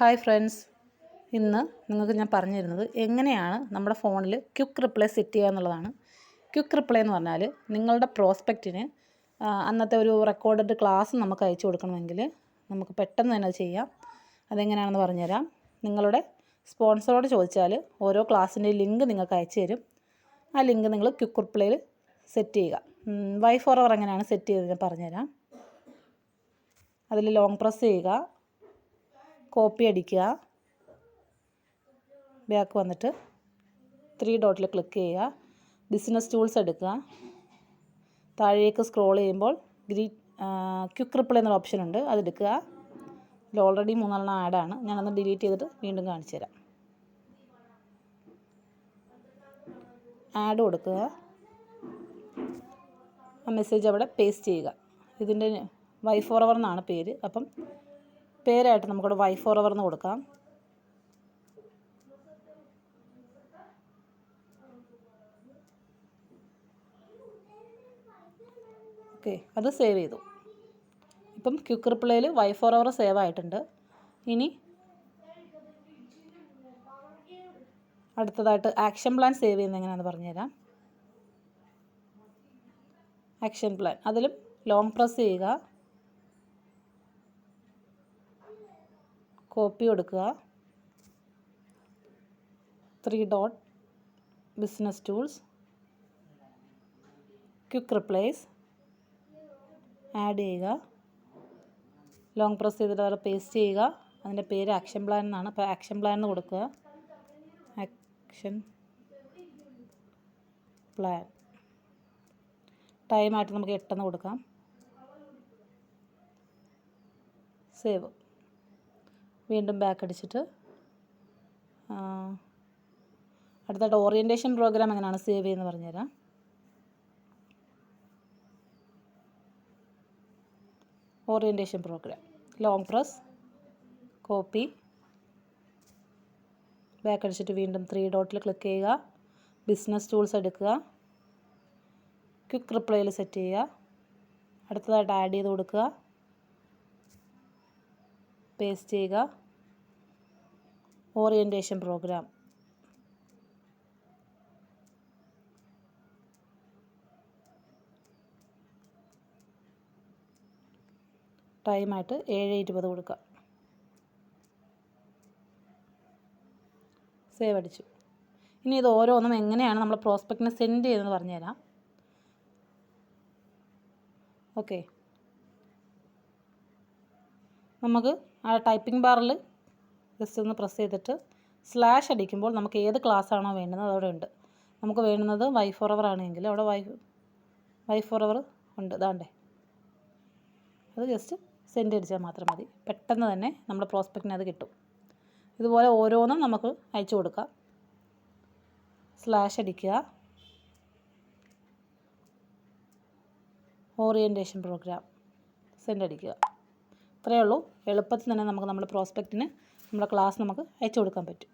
Hi friends. ഇന്ന് നിങ്ങൾക്ക് ഞാൻ പറഞ്ഞു തരുന്നത് എങ്ങനെയാണ് നമ്മുടെ ഫോണിൽ ക്വിക്ക് റിപ്ലൈ സെറ്റ് ചെയ്യുക എന്നുള്ളതാണ്. ക്വിക്ക് റിപ്ലൈ എന്ന് പറഞ്ഞാൽ നിങ്ങളുടെ പ്രോസ്പെക്റ്റിന് അന്നത്തെ ഒരു റെക്കോർഡഡ് ക്ലാസ് നമുക്ക് അയച്ചു കൊടുക്കണമെങ്കിൽ നമുക്ക് പെട്ടെന്ന് തന്നെ അത് ചെയ്യാം. അതെങ്ങനെയാണെന്ന് പറഞ്ഞുതരാം. നിങ്ങളുടെ സ്പോൺസറോട് ചോദിച്ചാൽ ഓരോ ക്ലാസ്സിന്റെ ലിങ്ക് നിങ്ങൾക്ക് അയച്ചു തരും. ആ ലിങ്ക് നിങ്ങൾ ക്വിക്ക് റിപ്ലൈയിൽ സെറ്റ് ചെയ്യുക. വൈ ഫോർ അവർ എങ്ങനെയാണ് സെറ്റ് ചെയ്തത് ഞാൻ പറഞ്ഞുതരാം. അതിൽ ലോങ് പ്രസ് ചെയ്യുക. കോപ്പി അടിക്കുക. ബാക്ക് വന്നിട്ട് ത്രീ ഡോട്ടിൽ ക്ലിക്ക് ചെയ്യുക. ബിസിനസ് ടൂൾസ് എടുക്കുക. താഴേക്ക് സ്ക്രോൾ ചെയ്യുമ്പോൾ ഗ്രീ ക്യുക്ക് റിപ്ലൈ എന്നൊരു ഓപ്ഷൻ ഉണ്ട്. അതെടുക്കുക ഇതിൽ ഓൾറെഡി മൂന്നെണ്ണം ആഡാണ് ഞാനൊന്ന് ഡിലീറ്റ് ചെയ്തിട്ട് വീണ്ടും കാണിച്ചു തരാം. ആഡ് കൊടുക്കുക. ആ മെസ്സേജ് അവിടെ പേസ്റ്റ് ചെയ്യുക. ഇതിന്റെ വൈ ഫോർ അവർ എന്നാണ് പേര്. അപ്പം പേരായിട്ട് നമുക്കിവിടെ വൈ ഫോർ അവർ എന്ന് കൊടുക്കാം. ഓക്കെ അത് സേവ് ചെയ്തു. ഇപ്പം ക്യുക്ക് റിപ്ലൈയിൽ വൈ ഫോർ അവർ സേവ് ആയിട്ടുണ്ട്. ഇനി അടുത്തതായിട്ട് ആക്ഷൻ പ്ലാൻ സേവ് ചെയ്യുന്നത് എങ്ങനെയാണെന്ന് പറഞ്ഞുതരാം. ആക്ഷൻ പ്ലാൻ അതിലും ലോങ് പ്രസ് ചെയ്യുക. കോപ്പി കൊടുക്കുക. Three dot business tools quick replace add ചെയ്യുക. ലോങ് പ്രസ് ചെയ്തിട്ട് അവിടെ പേസ്റ്റ് ചെയ്യുക. അതിന്റെ പേര് ആക്ഷൻ പ്ലാൻ എന്നാണ്. അപ്പോൾ ആക്ഷൻ പ്ലാൻ എന്ന് കൊടുക്കുക. ആക്ഷൻ പ്ലാൻ ടൈമായിട്ട് നമുക്ക് എട്ടെന്ന് കൊടുക്കാം. സേവ് വീണ്ടും ബാക്ക് അടിച്ചിട്ട് അടുത്തായിട്ട് ഓറിയന്റേഷൻ പ്രോഗ്രാം എങ്ങനെയാണ് സേവ് ചെയ്യുന്നത് പറഞ്ഞുതരാം. Orientation program long press copy back അടിച്ചിട്ട് വീണ്ടും ത്രീ ഡോട്ടിൽ ക്ലിക്ക് ചെയ്യുക. ബിസിനസ് ടൂൾസ് എടുക്കുക. ക്വിക്ക് റിപ്ലൈയിൽ സെറ്റ് ചെയ്യുക. അടുത്തതായിട്ട് ആഡ് ചെയ്ത് കൊടുക്കുക. പേസ്റ്റ് ചെയ്യുക. ഓറിയന്റേഷൻ പ്രോഗ്രാം ടൈമായിട്ട് ഏഴ് ഇരുപത് കൊടുക്കുക. സേവ് അടിച്ചു. ഇനി ഇത് ഓരോന്നും എങ്ങനെയാണ് നമ്മൾ പ്രോസ്പെക്റ്റിന് സെൻഡ് ചെയ്തതെന്ന് പറഞ്ഞുതരാം. ഓക്കെ നമുക്ക് ആ ടൈപ്പിംഗ് ബാറിൽ ജസ്റ്റ് ഒന്ന് പ്രസ് ചെയ്തിട്ട് സ്ലാഷ് അടിക്കുമ്പോൾ നമുക്ക് ഏത് ക്ലാസ് ആണോ വേണ്ടുന്നത് അതവിടെ ഉണ്ട്. നമുക്ക് വേണ്ടുന്നത് വൈ ഫോർ അവർ ആണെങ്കിൽ അവിടെ വൈ വൈ ഫോർ അവർ ഉണ്ട്. ഇതാണ്ടേ. അത് ജസ്റ്റ് സെൻഡ് അടിച്ചാൽ മാത്രം മതി. പെട്ടെന്ന് തന്നെ നമ്മുടെ പ്രോസ്പെക്റ്റിന് അത് കിട്ടും. ഇതുപോലെ ഓരോന്നും നമുക്ക് അയച്ചു കൊടുക്കാം. സ്ലാഷ് അടിക്കുക. Orientation programme. സെൻഡ് അടിക്കുക. ഇത്രയേ ഉള്ളൂ. എളുപ്പത്തിൽ തന്നെ നമുക്ക് നമ്മുടെ പ്രോസ്പെക്റ്റിന് നമ്മുടെ ക്ലാസ് നമുക്ക് അയച്ചു കൊടുക്കാൻ പറ്റും.